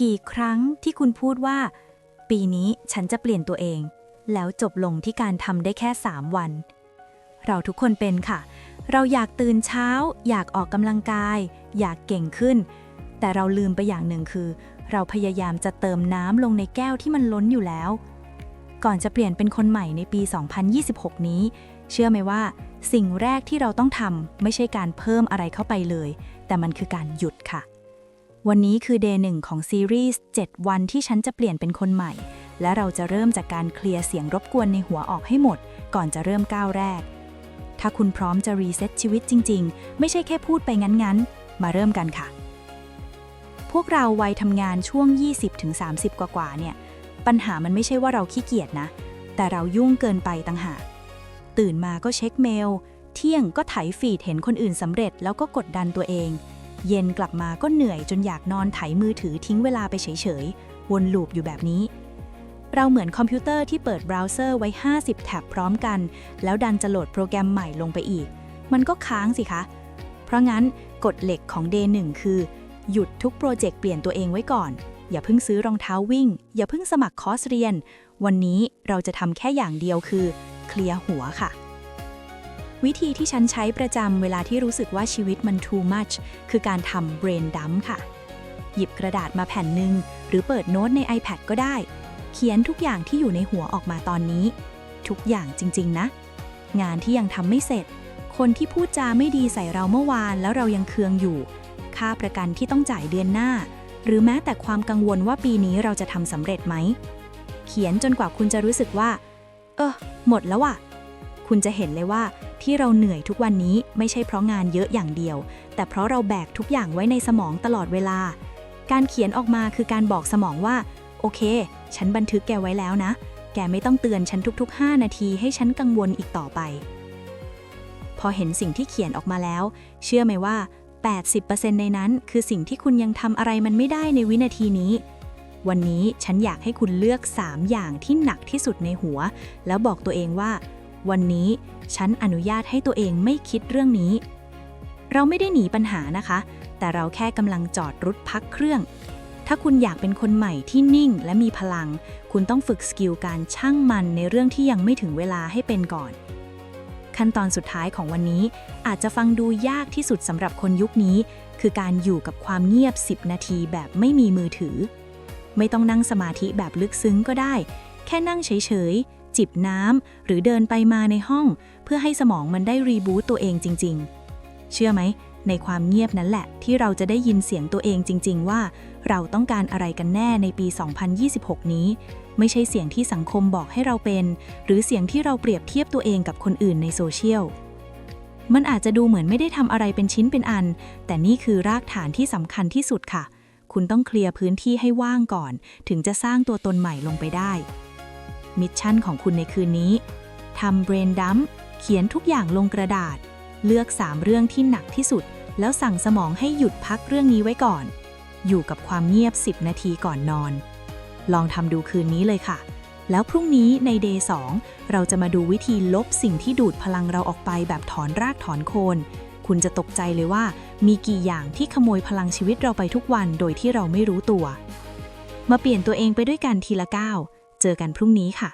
กี่ครั้งที่คุณพูดว่า ปีนี้ฉันจะเปลี่ยนตัวเอง แล้วจบลงที่การทำได้แค่ 3 วัน เราทุกคนเป็นค่ะ เราอยากตื่นเช้า อยากออกกำลังกาย อยากเก่งขึ้น แต่เราลืมไปอย่างหนึ่งคือ เราพยายามจะเติมน้ำลงในแก้วที่มันล้นอยู่แล้ว ก่อนจะเปลี่ยนเป็นคนใหม่ในปี 2026 นี้ เชื่อไหมว่า สิ่งแรกที่เราต้องทำไม่ใช่การเพิ่มอะไรเข้าไปเลย แต่มันคือการหยุดค่ะ วันนี้คือเดย์หนึ่งของซีรีส์ 7 วันที่ฉันจะเปลี่ยนเป็นคนใหม่ และเราจะเริ่มจากการเคลียร์เสียงรบกวนในหัวออกให้หมด ก่อนจะเริ่มก้าวแรก ถ้าคุณพร้อมจะรีเซ็ตชีวิตจริง ๆ ไม่ใช่แค่พูดไปงั้น ๆ มาเริ่มกันค่ะ พวกเราวัยทำงานช่วง 20-30 กว่าๆเนี่ย ปัญหามันไม่ใช่ว่าเราขี้เกียจนะ แต่เรายุ่งเกินไปต่างหากตื่นมาก็เช็คเมล เที่ยงก็ไถฟีดเห็นคนอื่นสำเร็จแล้วก็กดดันตัวเอง เย็นกลับมาก็เหนื่อยจนอยากนอนไถมือถือทิ้งเวลาไปเฉยๆ วนลูปอยู่แบบนี้ เราเหมือนคอมพิวเตอร์ที่เปิดเบราว์เซอร์ไว้ 50 แท็บพร้อมกัน แล้วดันจะโหลดโปรแกรมใหม่ลงไปอีก มันก็ค้างสิคะ เพราะงั้นกฎเหล็กของ Day 1คือ หยุดทุกโปรเจกต์เปลี่ยนตัวเองไว้ก่อน อย่าเพิ่งซื้อรองเท้าวิ่ง อย่าเพิ่งสมัครคอร์สเรียน วันนี้เราจะทำแค่อย่างเดียวคือ เคลียร์หัวค่ะ วิธีที่ฉันใช้ประจำเวลาที่รู้สึกว่าชีวิตมัน too much คือการทำ brain dump ค่ะ หยิบกระดาษมาแผ่นหนึ่ง หรือเปิดโน้ตใน iPad ก็ได้ เขียนทุกอย่างที่อยู่ในหัวออกมาตอนนี้ ทุกอย่างจริง ๆ นะ งานที่ยังทำไม่เสร็จ คนที่พูดจาไม่ดีใส่เราเมื่อวานแล้วเรายังเคืองอยู่ ค่าประกันที่ต้องจ่ายเดือนหน้า หรือแม้แต่ความกังวลว่าปีนี้เราจะทำสำเร็จไหม เขียนจนกว่าคุณจะรู้สึกว่า เออหมดแล้วว่ะ คุณจะเห็นเลยว่า ที่เราเหนื่อยทุกวันนี้ไม่ใช่เพราะงานเยอะอย่างเดียว แต่เพราะเราแบกทุกอย่างไว้ในสมองตลอดเวลา การเขียนออกมาคือการบอกสมองว่า โอเค ฉันบันทึกแกไว้แล้วนะ แกไม่ต้องเตือนฉันทุก ๆ 5 นาทีให้ฉันกังวลอีกต่อไป พอเห็นสิ่งที่เขียนออกมาแล้ว เชื่อไหมว่า 80%ในนั้นคือสิ่งที่คุณยังทำอะไรมันไม่ได้ในวินาทีนี้วันนี้ฉันอยากให้คุณเลือก 3 อย่างที่หนักที่สุดในหัว แล้วบอกตัวเองว่า วันนี้ฉันอนุญาตให้ตัวเองไม่คิดเรื่องนี้ เราไม่ได้หนีปัญหานะคะ แต่เราแค่กำลังจอดรุดพักเครื่อง ถ้าคุณอยากเป็นคนใหม่ที่นิ่งและมีพลัง คุณต้องฝึกสกิลการช่างมันในเรื่องที่ยังไม่ถึงเวลาให้เป็นก่อน ขั้นตอนสุดท้ายของวันนี้ อาจจะฟังดูยากที่สุดสำหรับคนยุคนี้ คือการอยู่กับความเงียบ 10 นาทีแบบไม่มีมือถือ ไม่ต้องนั่งสมาธิแบบลึกซึ้งก็ได้ แค่นั่งเฉยๆ จิบน้ำหรือเดินไปมาในห้อง เพื่อให้สมองมันได้รีบูตตัวเองจริง ๆ เชื่อไหม ในความเงียบนั้นแหละ ที่เราจะได้ยินเสียงตัวเองจริง ๆ ว่า เราต้องการอะไรกันแน่ในปี 2026 นี้ ไม่ใช่เสียงที่สังคมบอกให้เราเป็น หรือเสียงที่เราเปรียบเทียบตัวเองกับคนอื่นในโซเชียลมันอาจจะดูเหมือนไม่ได้ทำอะไรเป็นชิ้นเป็นอัน แต่นี่คือรากฐานที่สำคัญที่สุดค่ะ คุณต้องเคลียร์พื้นที่ให้ว่างก่อน ถึงจะสร้างตัวตนใหม่ลงไปได้ มิชชั่นของคุณในคืนนี้ทำเบรนดัมเขียนทุกอย่างลงกระดาษ เลือก 3 เรื่องที่หนักที่สุด แล้วสั่งสมองให้หยุดพักเรื่องนี้ไว้ก่อน อยู่กับความเงียบ 10 นาทีก่อนนอน ลองทำดูคืนนี้เลยค่ะ แล้วพรุ่งนี้ในเดย์2เราจะมาดูวิธีลบสิ่งที่ดูดพลังเราออกไปแบบถอนรากถอนโคน คุณจะตกใจเลยว่า มีกี่อย่างที่ขโมยพลังชีวิตเราไปทุกวันโดยที่เราไม่รู้ตัว มาเปลี่ยนตัวเองไปด้วยกันทีละก้าว จอกันพรุ่งนี้ค่ะ